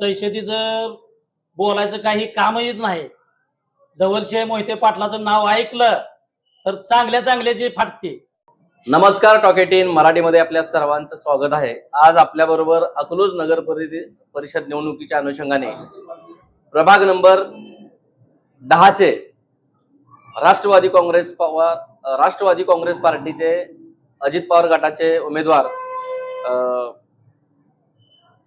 दहशतीचं बोलायचं काही कामहीच नाही. धवलशे मोहिते पाटलाचं नाव ऐकलं तर चांगल्या चांगल्याचे जे फाटते. नमस्कार टॉकेटीन मराठीमध्ये आपल्या सर्वांचं स्वागत आहे. आज आपल्या बरोबर अकलूज नगर परिषद निवडणुकीच्या अनुषंगाने प्रभाग नंबर दहाचे राष्ट्रवादी काँग्रेस पवार राष्ट्रवादी काँग्रेस पार्टीचे अजित पवार गटाचे उमेदवार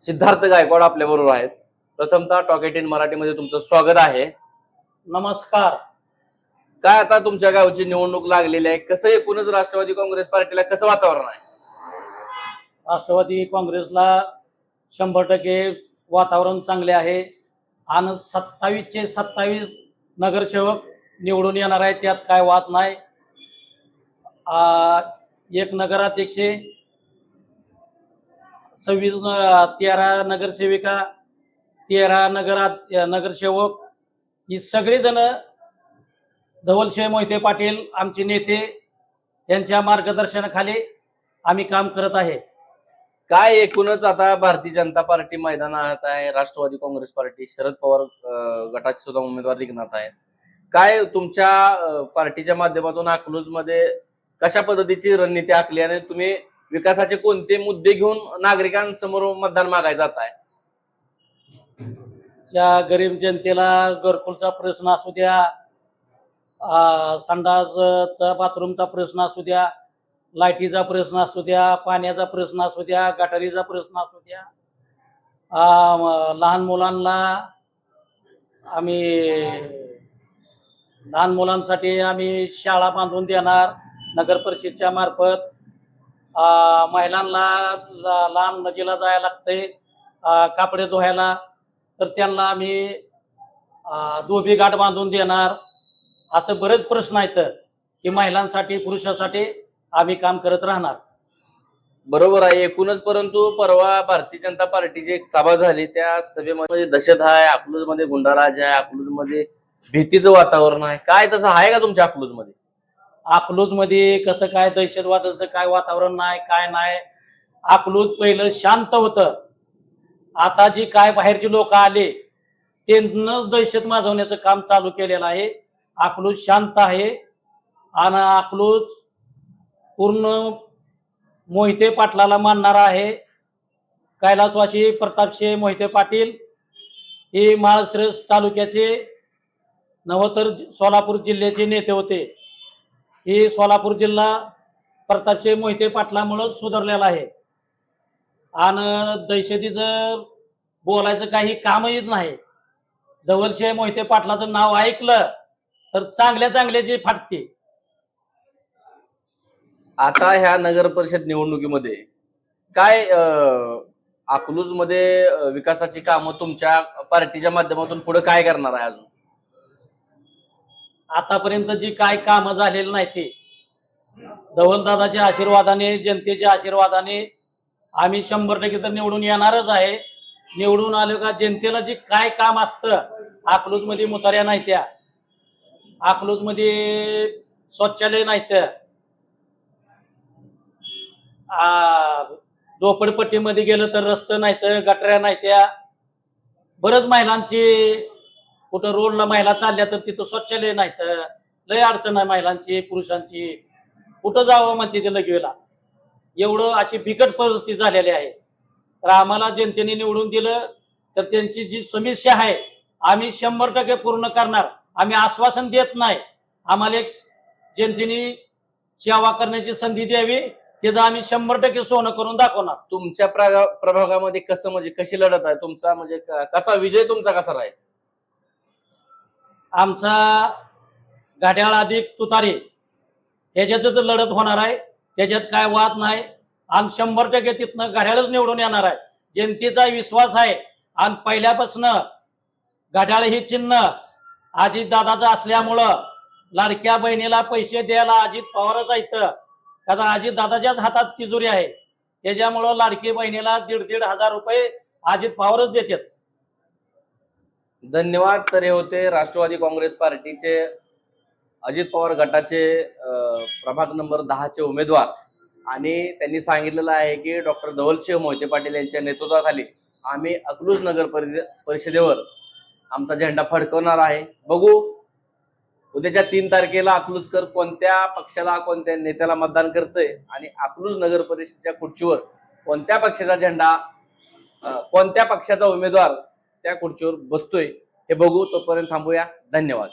सिद्धार्थ गायकवाड आपल्या बरोबर आहेत. प्रथमतः टॉकेटीन मराठीमध्ये तुमचं स्वागत आहे. नमस्कार. काय आता तुमच्या गावची निवडणूक लागलेली आहे? कसं एकूणच राष्ट्रवादी काँग्रेस पार्टीला कसं वातावरण आहे? राष्ट्रवादी काँग्रेसला शंभर टक्के वातावरण चांगले आहे. आणि सत्तावीसचे सत्तावीस नगरसेवक निवडून येणार आहे त्यात काय वाद नाही. आ, एक नगराध्यक्षे सव्वीस तेरा नगरसेविका तेरा नगरात नगरसेवक ही सगळेजण धवलशे मोहिते पाटील आमचे नेते यांच्या मार्गदर्शनाखाली आम्ही काम करत आहे. काय एकूणच आता भारतीय जनता पार्टी मैदानात आहे राष्ट्रवादी काँग्रेस पार्टी शरद पवार अं, गटाचे सुद्धा उमेदवार रिंगणात आहेत. काय तुमच्या पार्टीच्या माध्यमातून अकलूजमध्ये कशा पद्धतीची रणनीती आखली आणि तुम्ही विकासाचे कोणते मुद्दे घेऊन नागरिकांसमोर मतदान मागायला जात आहे? ज्या गरीब जनतेला घरकुलचा प्रश्न असू द्या संडासचा बाथरूमचा प्रश्न असू द्या लाईटीचा प्रश्न असू द्या पाण्याचा प्रश्न असू द्या गटारीचा प्रश्न असू द्या लहान मुलांना आम्ही लहान मुलांसाठी आम्ही शाळा बांधून देणार नगर परिषदच्या मार्फत. महिलांना लांब नदीला जायला लागते कापडे धुवायला. तर त्यांना आम्ही दोबी गाठ बांधून देणार. असं बरेच प्रश्न आहेत की महिलांसाठी पुरुषासाठी आम्ही काम करत राहणार. बरोबर आहे. एकूणच परंतु परवा भारतीय जनता पार्टीची एक सभा झाली. त्या सभेमध्ये दहशत आहे अकलूजमध्ये गुंडाराज आहे अकलूजमध्ये भीतीचं वातावरण आहे. काय तसं आहे का तुमच्या अकलूजमध्ये अकलूजमध्ये कसं काय दहशतवादाचं काय वातावरण नाही काय नाही. अकलूज पहिलं शांत होतं. आता जी काय बाहेरची लोक आले त्यांनाच दहशत माजवण्याचं काम चालू केलेलं आहे. अकलूज शांत आहे. आणि अकलूज पूर्ण मोहिते पाटलाला मानणारा आहे. कैलासवासी प्रतापशे मोहिते पाटील हे माळशिरस तालुक्याचे नवतर सोलापूर जिल्ह्याचे नेते होते. हे सोलापूर जिल्हा प्रतापशे मोहिते पाटलामुळं सुधारलेला आहे. आणि दहशतीचं बोलायचं काही कामच नाही. धवलशे मोहिते पाटलाचं नाव ऐकलं तर चांगल्या चांगल्याची जे फाटते. आता ह्या नगर परिषद निवडणुकीमध्ये काय अकलूजमध्ये विकासाची कामं तुमच्या पार्टीच्या माध्यमातून पुढे काय करणार आहे अजून? आतापर्यंत जी काय कामं झालेली नाही ते. धवलदादाच्या आशीर्वादाने जनतेच्या आशीर्वादाने आम्ही शंभर टक्के तर निवडून येणारच आहे. निवडून आलो का जनतेला जे काय काम असतं अकलूजमध्ये मुतार्या नाही त्या. अकलूजमध्ये शौचालय नाहीत आ, झोपडपट्टीमध्ये गेलं तर रस्ते नाहीत गटऱ्या नाही त्या. बरंच महिलांची कुठं रोडला महिला चालल्या तर तिथं शौचालय तर लय अडचण आहे महिलांची पुरुषांची. कुठं जावं म्हणते ते लगेला एवढं अशी बिकट परिस्थिती झालेली आहे. तर आम्हाला जनतेने निवडून दिलं तर त्यांची जी समस्या आहे आम्ही शंभर टक्के पूर्ण करणार. आम्ही आश्वासन देत नाही. आम्हाला एक जनतेने सेवा करण्याची संधी द्यावी त्याचं आम्ही शंभर टक्के सोनं करून दाखवणार. तुमच्या प्रभागामध्ये कसं म्हणजे कशी लढत आहे? तुमचा म्हणजे कसा विजय तुमचा कसा राहील? आमचा घड्याळ अधिक तुतारी त्याच्यातच लढत होणार आहे. त्याच्यात काय वाद नाही. आणि शंभर टक्के तिथनं घाट्याळच निवडून येणार आहे. जनतेचा विश्वास आहे. आणि पहिल्यापासून घाट्याळ हे चिन्ह अजित दादाचं असल्यामुळं लाडक्या बहिणीला पैसे द्यायला अजित पवारच आहेत कारण अजित दादाच्याच हातात तिजोरी आहे. त्याच्यामुळं लाडकी बहिणीला दीड दीड हजार रुपये अजित पवारच देतात. धन्यवाद तर हे होते राष्ट्रवादी काँग्रेस पार्टीचे अजित पवार गटाचे प्रभाग नंबर दहाचे उमेदवार. आणि त्यांनी सांगितलेलं आहे की डॉक्टर धवलशिव मोहिते पाटील यांच्या नेतृत्वाखाली आम्ही अकलूज नगर परि- परिषदेवर आमचा झेंडा फडकवणार आहे. बघू उद्याच्या तीन तारखेला अकलूजकर कोणत्या पक्षाला कोणत्या नेत्याला मतदान करतंय आणि अकलूज नगर परिषदेच्या खुर्चीवर कोणत्या पक्षाचा झेंडा कोणत्या पक्षाचा उमेदवार त्या खुर्चीवर बसतोय. हे बघू तोपर्यंत थांबूया. धन्यवाद.